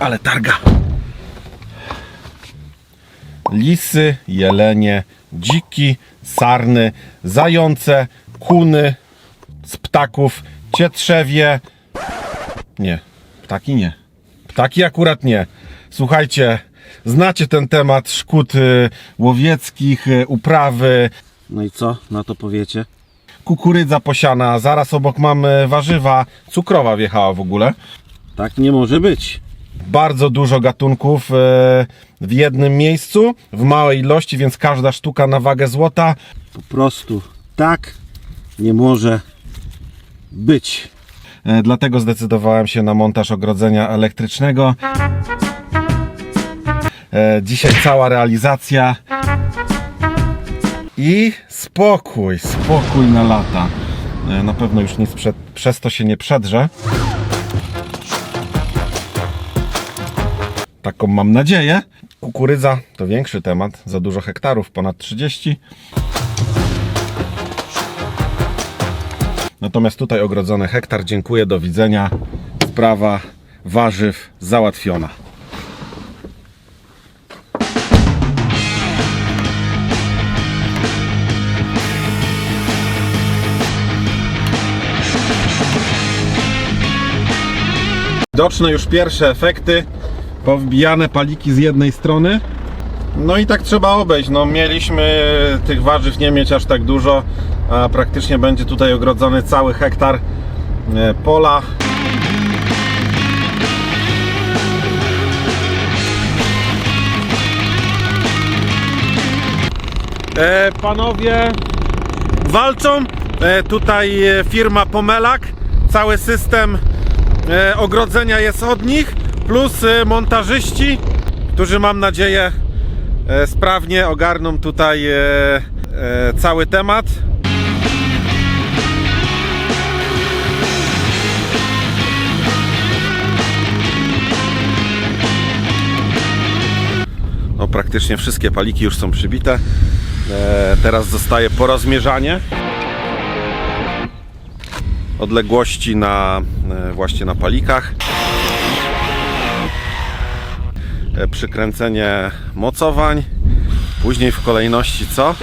Ale targa. Lisy, jelenie, dziki, sarny, zające, kuny, z ptaków, cietrzewie. Nie, ptaki nie. Ptaki akurat nie. Słuchajcie, znacie ten temat szkód y, łowieckich, y, uprawy, No i co na to powiecie? kukurydza posiana, zaraz obok mamy warzywa, cukrowa wjechała w ogóle. Tak nie może być. Bardzo dużo gatunków e, w jednym miejscu, w małej ilości, więc każda sztuka na wagę złota. Po prostu tak nie może być. E, Dlatego zdecydowałem się na montaż ogrodzenia elektrycznego. E, Dzisiaj cała realizacja. I spokój, spokój na lata. Na pewno już nic przed, przez to się nie przedrze. Taką mam nadzieję. Kukurydza to większy temat, za dużo hektarów, ponad 30. Natomiast tutaj ogrodzony hektar, dziękuję, do widzenia. Sprawa warzyw załatwiona. Widoczne już pierwsze efekty. Powbijane paliki z jednej strony. No i tak trzeba obejść. No, mieliśmy tych warzyw nie mieć aż tak dużo, a praktycznie będzie tutaj ogrodzony cały hektar e, pola. E, panowie walczą. E, tutaj e, firma Pomelak. Cały system e, ogrodzenia jest od nich, plus e, montażyści, którzy mam nadzieję e, sprawnie ogarną tutaj e, cały temat. No, praktycznie wszystkie paliki już są przybite. Teraz zostaje porozmierzanie odległości na właśnie na palikach. Przykręcenie mocowań. Później w kolejności co?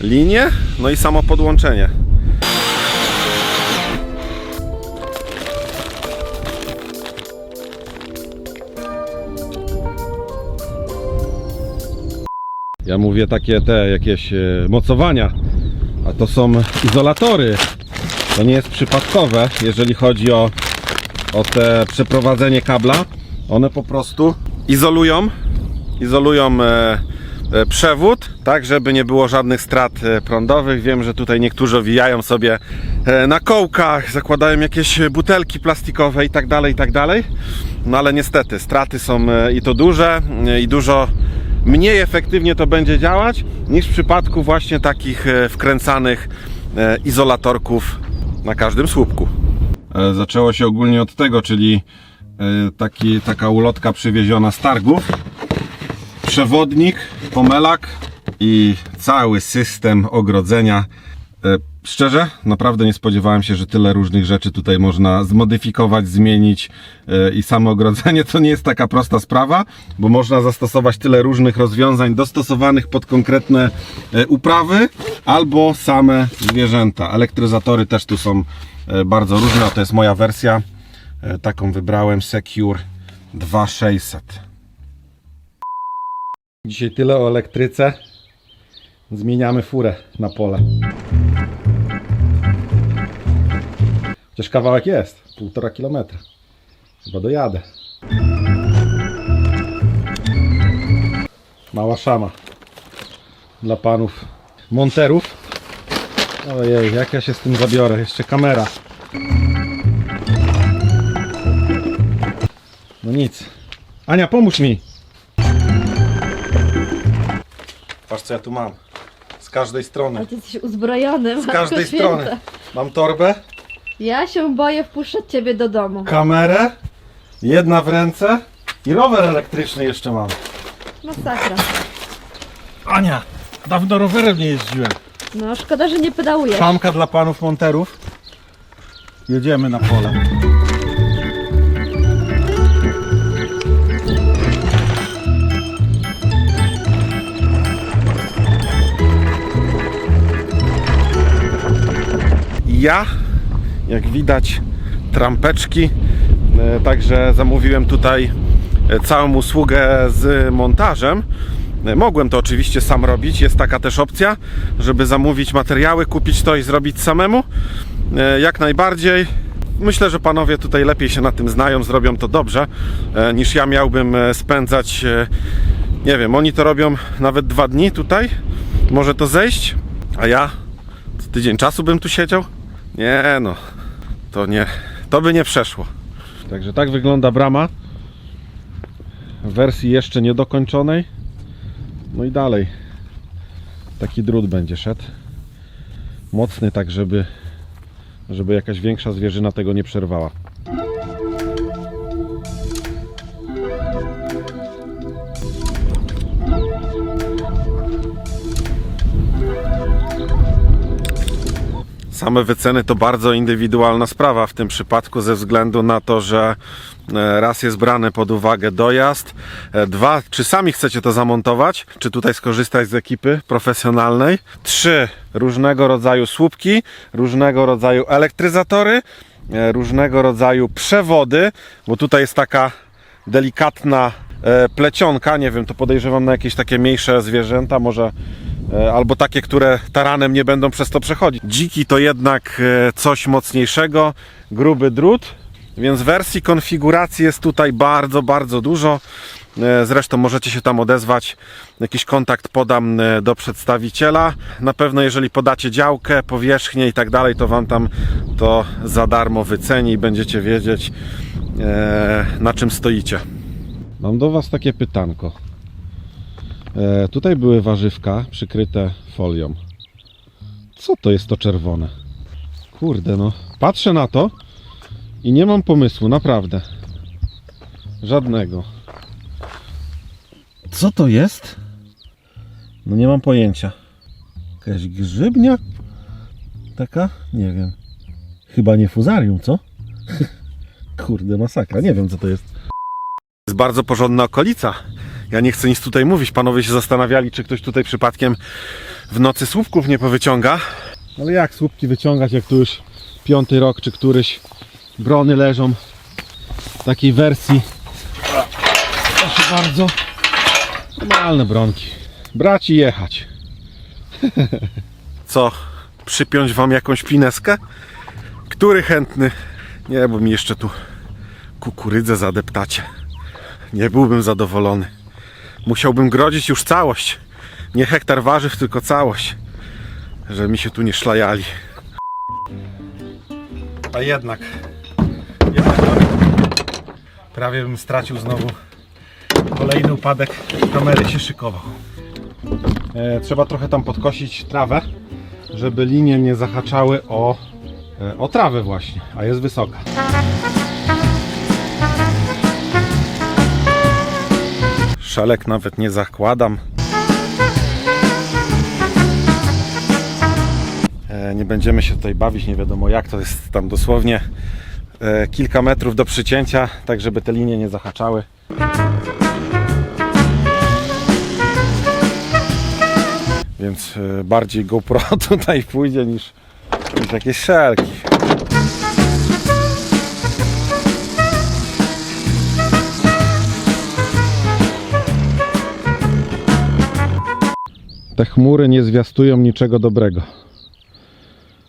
Linie, no i samo podłączenie. Ja mówię takie te jakieś e, mocowania, a to są izolatory. To nie jest przypadkowe, jeżeli chodzi o, o te przeprowadzenie kabla. One po prostu izolują, izolują e, e, przewód, tak żeby nie było żadnych strat e, prądowych. Wiem, że tutaj niektórzy owijają sobie na kołkach, zakładają jakieś butelki plastikowe i tak dalej, i tak dalej. No ale niestety straty są i to duże i dużo mniej efektywnie to będzie działać niż w przypadku właśnie takich wkręcanych izolatorków na każdym słupku. E, Zaczęło się ogólnie od tego, czyli e, taki, taka ulotka przywieziona z targów, przewodnik, pomelak i cały system ogrodzenia. E, Szczerze, naprawdę nie spodziewałem się, że tyle różnych rzeczy tutaj można zmodyfikować, zmienić i samo ogrodzenie to nie jest taka prosta sprawa, bo można zastosować tyle różnych rozwiązań dostosowanych pod konkretne uprawy albo same zwierzęta. Elektryzatory też tu są bardzo różne, a to jest moja wersja. E, Taką wybrałem Secure 2600. Dzisiaj tyle o elektryce. Zmieniamy furę na pole. Chociaż kawałek jest, półtora kilometra. Chyba dojadę. Mała szama dla panów monterów. Ojej, jak ja się z tym zabiorę? Jeszcze kamera. No nic. Ania, pomóż mi. Patrz co ja tu mam. Z każdej strony. Ale ty jesteś uzbrojony. Z każdej strony. Mam torbę, Ja się boję wpuszczać ciebie do domu. kamerę, jedna w ręce i rower elektryczny jeszcze mam. Masakra. Ania, dawno rowerem nie jeździłem. No, szkoda, że nie pedałujesz. Szamka dla panów monterów. Jedziemy na pole. Ja, jak widać, trampeczki. E, także zamówiłem tutaj e, całą usługę z montażem. E, Mogłem to oczywiście sam robić. Jest taka też opcja, żeby zamówić materiały, kupić to i zrobić samemu. E, Jak najbardziej. Myślę, że panowie tutaj lepiej się na tym znają, zrobią to dobrze, e, niż ja miałbym spędzać. Nie wiem, oni to robią nawet dwa dni tutaj. Może to zejść, a ja tydzień czasu bym tu siedział? Nie no, to nie, to by nie przeszło. Także tak wygląda brama w wersji jeszcze niedokończonej. No i dalej taki drut będzie szedł. Mocny tak, żeby, żeby jakaś większa zwierzyna tego nie przerwała. Same wyceny to bardzo indywidualna sprawa w tym przypadku ze względu na to, że e, raz jest brany pod uwagę dojazd, e, dwa, czy sami chcecie to zamontować, czy tutaj skorzystać z ekipy profesjonalnej, trzy, różnego rodzaju słupki, różnego rodzaju elektryzatory, e, różnego rodzaju przewody, bo tutaj jest taka delikatna plecionka, nie wiem, to podejrzewam na jakieś takie mniejsze zwierzęta, może albo takie, które taranem nie będą przez to przechodzić. Dziki to jednak e, coś mocniejszego, gruby drut, więc wersji konfiguracji jest tutaj bardzo, bardzo dużo. E, Zresztą możecie się tam odezwać, jakiś kontakt podam e, do przedstawiciela. Na pewno jeżeli podacie działkę, powierzchnię i tak dalej, to Wam tam to za darmo wyceni i będziecie wiedzieć e, na czym stoicie. Mam do Was takie pytanko. E, tutaj były warzywka przykryte folią. Co to jest to czerwone? Kurde no, patrzę na to i nie mam pomysłu, naprawdę. Żadnego. Co to jest? No nie mam pojęcia. Jakaś grzybnia? Taka? Nie wiem. Chyba nie fuzarium, co? Kurde, masakra. Nie wiem, co to jest. Jest bardzo porządna okolica. Ja nie chcę nic tutaj mówić. Panowie się zastanawiali, czy ktoś tutaj przypadkiem w nocy słupków nie powyciąga. Ale jak słupki wyciągać, jak tu już piąty rok, czy któryś brony leżą w takiej wersji. Proszę bardzo. Normalne bronki. Brać i jechać. Co? Przypiąć wam jakąś pineskę? Który chętny? Nie, bo mi jeszcze tu kukurydzę zadeptacie. Nie byłbym zadowolony. Musiałbym grodzić już całość. Nie hektar warzyw, tylko całość. Że mi się tu nie szlajali. A jednak. jednak prawie bym stracił znowu kolejny upadek. Kamery się szykował. E, trzeba trochę tam podkosić trawę, żeby linie nie zahaczały o, e, o trawę właśnie, a jest wysoka. Szelek nawet nie zakładam. E, Nie będziemy się tutaj bawić, nie wiadomo jak, to jest tam dosłownie e, kilka metrów do przycięcia, tak żeby te linie nie zahaczały. Więc e, bardziej GoPro tutaj pójdzie niż, niż jakieś szelki. Te chmury nie zwiastują niczego dobrego.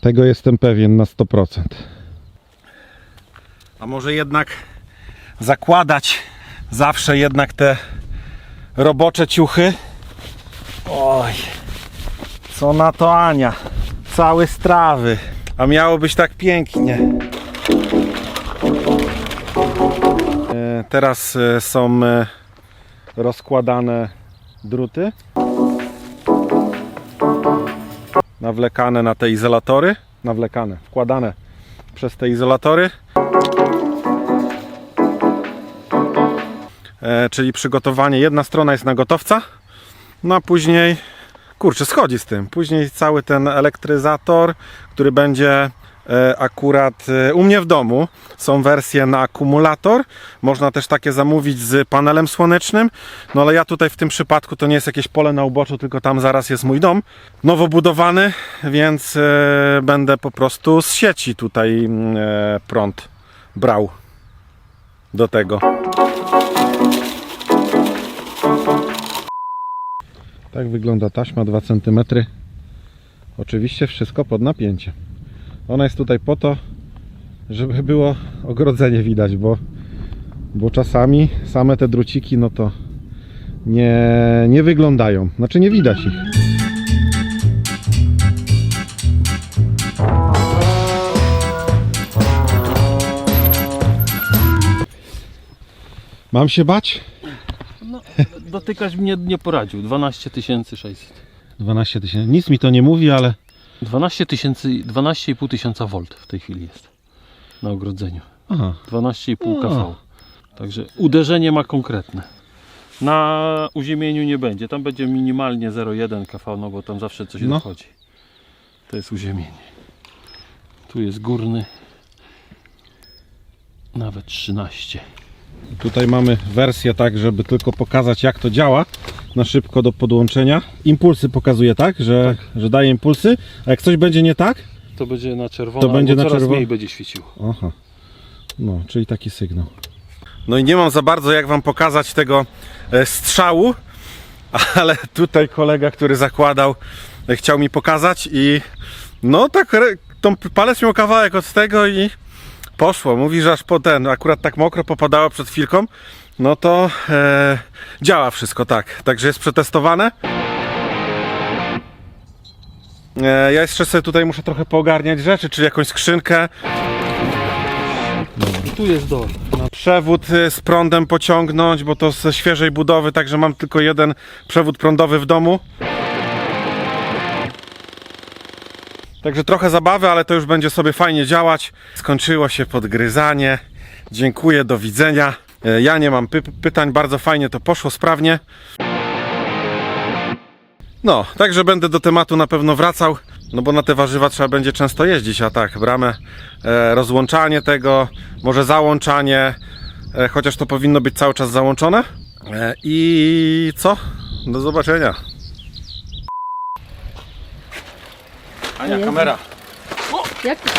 Tego jestem pewien na 100%. A może jednak zakładać zawsze jednak te robocze ciuchy? Oj, co na to Ania? Całe strawy. A miało być tak pięknie. E, Teraz e, są e, rozkładane druty. Nawlekane na te izolatory. Nawlekane, wkładane przez te izolatory. E, czyli przygotowanie. Jedna strona jest na gotowca, no a później, kurczę, schodzi z tym. Później cały ten elektryzator, który będzie akurat e, u mnie w domu. Są wersje na akumulator. Można też takie zamówić z panelem słonecznym. No ale ja tutaj w tym przypadku to nie jest jakieś pole na uboczu, tylko tam zaraz jest mój dom. Nowo budowany, więc e, będę po prostu z sieci tutaj mm, e, prąd brał do tego. Tak wygląda taśma 2 cm. Oczywiście wszystko pod napięciem. Ona jest tutaj po to, żeby było ogrodzenie widać, bo, bo czasami same te druciki no to nie, nie wyglądają. Znaczy nie widać ich. Mam się bać? Dotykać mnie nie poradził. 12 600. 12 tysięcy. Nic mi to nie mówi, ale 12 tysięcy, 12,5 tysiąca V w tej chwili jest na ogrodzeniu. aha, 12,5 O. kV. Także uderzenie ma konkretne. Na uziemieniu nie będzie. Tam będzie minimalnie 0,1 kV, no bo tam zawsze coś No. dochodzi. To jest uziemienie. Tu jest górny. Nawet 13. Tutaj mamy wersję tak, żeby tylko pokazać jak to działa na szybko do podłączenia. Impulsy pokazuje tak, że, że daje impulsy, a jak coś będzie nie tak, To będzie na czerwono, To będzie albo na coraz czerwono. mniej będzie świeciło. Aha. No, czyli taki sygnał. No i nie mam za bardzo jak wam pokazać tego e, strzału, ale tutaj kolega, który zakładał, e, chciał mi pokazać i no tak, re- tą palec miał kawałek od tego i poszło. Mówi, że aż po ten, akurat tak mokro popadało przed chwilką, no to e, działa wszystko tak. Także jest przetestowane. E, ja jeszcze sobie tutaj muszę trochę poogarniać rzeczy, czyli jakąś skrzynkę, I tu jest dole. przewód y, z prądem pociągnąć, bo to ze świeżej budowy, także mam tylko jeden przewód prądowy w domu. Także trochę zabawy, ale to już będzie sobie fajnie działać. Skończyło się podgryzanie. Dziękuję, do widzenia. E, Ja nie mam py- pytań, bardzo fajnie to poszło, sprawnie. No, także będę do tematu na pewno wracał, no bo na te warzywa trzeba będzie często jeździć, a tak, bramę, e, rozłączanie tego, może załączanie, e, chociaż to powinno być cały czas załączone. E, I co? Do zobaczenia. Ania, kamera. Jak to?